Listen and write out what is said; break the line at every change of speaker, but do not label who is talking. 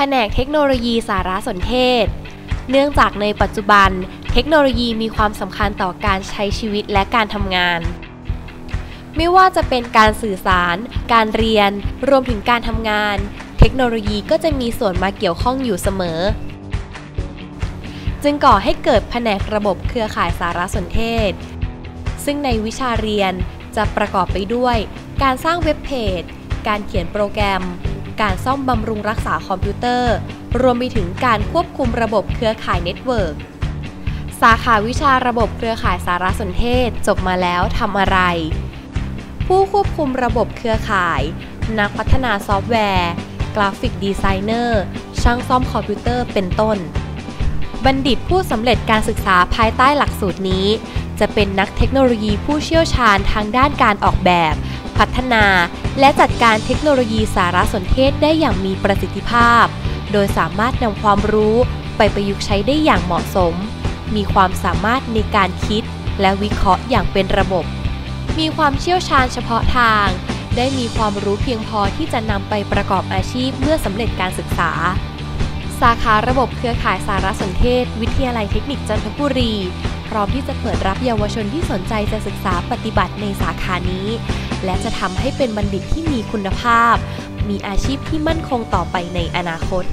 ผนกเทคโนโลยีสารสนเทศ เนื่องจากในปัจจุบัน เทคโนโลยีมีความสำคัญต่อการใช้ชีวิตและการทำงาน ไม่ว่าจะเป็นการสื่อสาร การเรียน รวมถึงการทำงาน เทคโนโลยีก็จะมีส่วนมาเกี่ยวข้องอยู่เสมอ จึงก่อให้เกิดแผนกระบบเครือข่ายสารสนเทศ ซึ่งในวิชาเรียนจะประกอบไปด้วย การสร้างเว็บเพจ การเขียนโปรแกรม การซ่อมบำรุงรักษาคอมพิวเตอร์ รวมไปถึงการควบคุมระบบเครือข่ายเน็ตเวิร์กสาขาวิชาระบบเครือข่ายสารสนเทศ จบมาแล้วทำอะไร ผู้ควบคุมระบบเครือข่าย นักพัฒนาซอฟต์แวร์ กราฟิกดีไซเนอร์ ช่างซ่อมคอมพิวเตอร์เป็นต้น บัณฑิตผู้สำเร็จการศึกษาภายใต้หลักสูตรนี้ จะเป็นนักเทคโนโลยีผู้เชี่ยวชาญทางด้านการออกแบบ พัฒนา และจัดการเทคโนโลยีสารสนเทศได้อย่างมีประสิทธิภาพ โดยสามารถนำความรู้ไปประยุกต์ใช้ได้อย่างเหมาะสม มีความสามารถในการคิดและวิเคราะห์อย่างเป็นระบบ มีความเชี่ยวชาญเฉพาะทาง ได้มีความรู้เพียงพอที่จะนำไปประกอบอาชีพเมื่อสำเร็จการศึกษา สาขาระบบเครือข่ายสารสนเทศ วิทยาลัยเทคนิคจันทบุรี พร้อมที่จะเปิดรับเยาวชนที่สนใจจะศึกษาปฏิบัติในสาขานี้ และจะทำให้เป็นบัณฑิตที่มีคุณภาพ มีอาชีพที่มั่นคงต่อไปในอนาคต